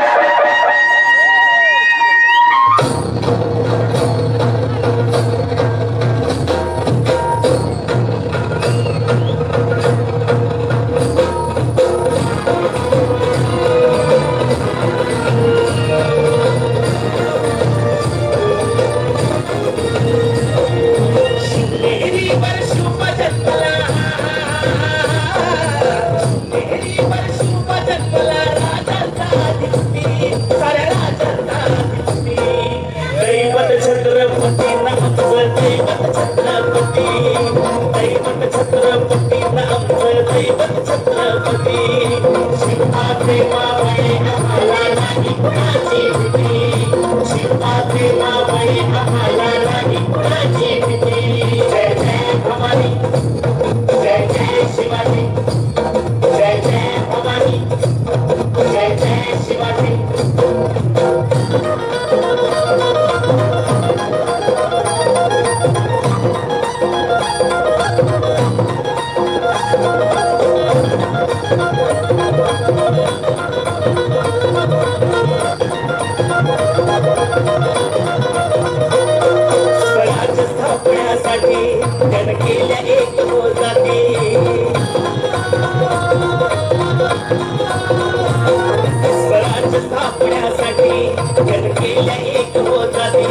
Yeah. Thank you. आपल्यासाठी जनकेल्या एक मोर जाते स्थापण्यासाठी जनकेल्या एक मोर जाते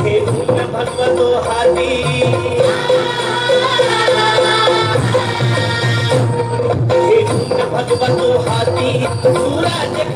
हे पूर्ण भगवतो हाती. भगवतो हाती. सुराज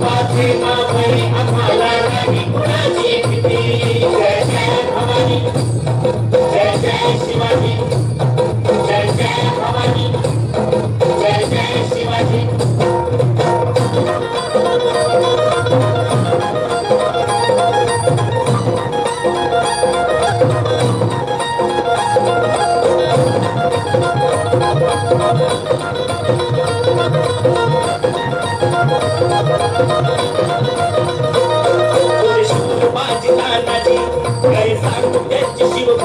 Fatima,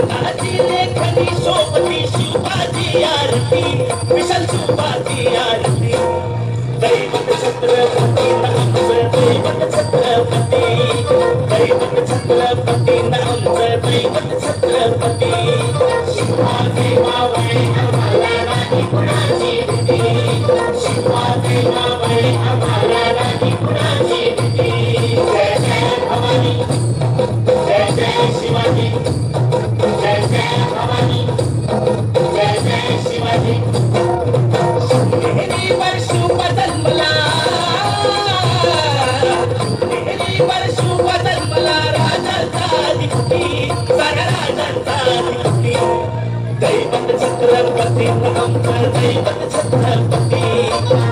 शिवबाजी लेखनी सोबती शिवबाजी आरती? विशाल शिवबाजी आरती. दैवत छत्रपती नामचं दैवत छत्रपती. दैवत छत्रपती नामचं दैवत छत्रपती. शिवाजी मावळे आम्हाला नाही कुणाची शिवाजी मावळे आम्हाला नाही कुणाची दैवत छत्रपती आमचं दैवत छत्रपती।